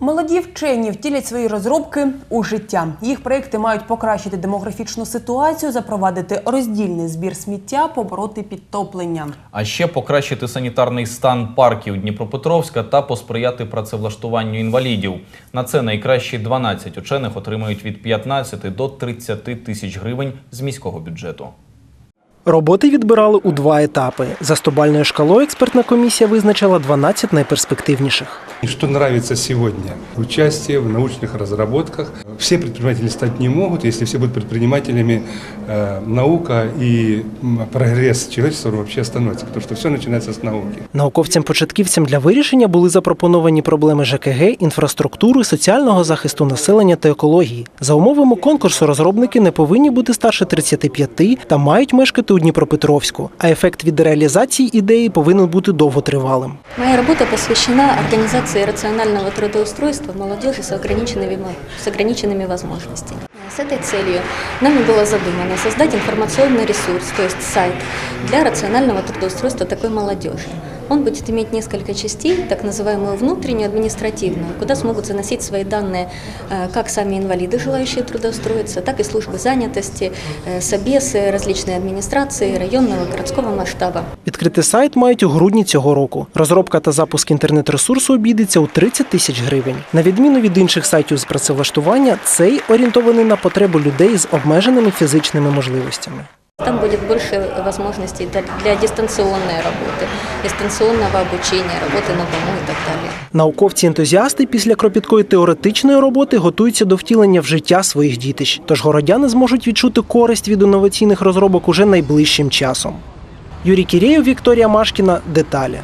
Молоді вчені втілять свої розробки у життя. Їх проекти мають покращити демографічну ситуацію, запровадити роздільний збір сміття, побороти підтоплення. А ще покращити санітарний стан парків Дніпропетровська та посприяти працевлаштуванню інвалідів. На це найкращі 12 учених отримають від 15 до 30 тисяч гривень з міського бюджету. Роботи відбирали у два етапи. За стобальною шкалою експертна комісія визначила 12 найперспективніших. Что нравится сегодня? Участие в научных разработках. Все предприниматели стать не могут, если все будут предпринимателями, э, наука и м, прогресс человечества вообще остановится, потому что все начинается с науки. Науковцям-початківцям для вирішення були запропоновані проблеми ЖКГ, інфраструктури, соціального захисту населення та екології. За умовами конкурсу розробники не повинні бути старше 35 та мають мешкати у Дніпропетровську. А ефект від реалізації ідеї повинен бути довготривалим. Моя работа посвящена организации рационального трудоустройства молодежи с ограниченными, с ограниченными возможностями. С этой целью нами было задумано создать информационный ресурс, то есть сайт, для рационального трудоустройства такой молодежи. Он будет иметь несколько частей, так называемую внутреннюю административную, куда смогут заносить свои данные э, как сами инвалиды, желающие трудоустроиться, так и службы занятости, э, собесы, различные администрации районного, городского масштаба. Відкрити сайт мають у грудні цього року. Розробка та запуск інтернет-ресурсу обійдеться у 30 тисяч гривень. На відміну від інших сайтів з працевлаштування, цей орієнтований на потребу людей з обмеженими фізичними можливостями. Там будет больше возможностей для, дистанционной работы, дистанционного обучения, работы на дому и так далее. Науковці-ентузіасти після кропіткої теоретичної роботи готуються до втілення в життя своїх дітищ. Тож городяни зможуть відчути користь від інноваційних розробок уже найближчим часом. Юрій Кірєєв, Вікторія Машкіна. Деталі.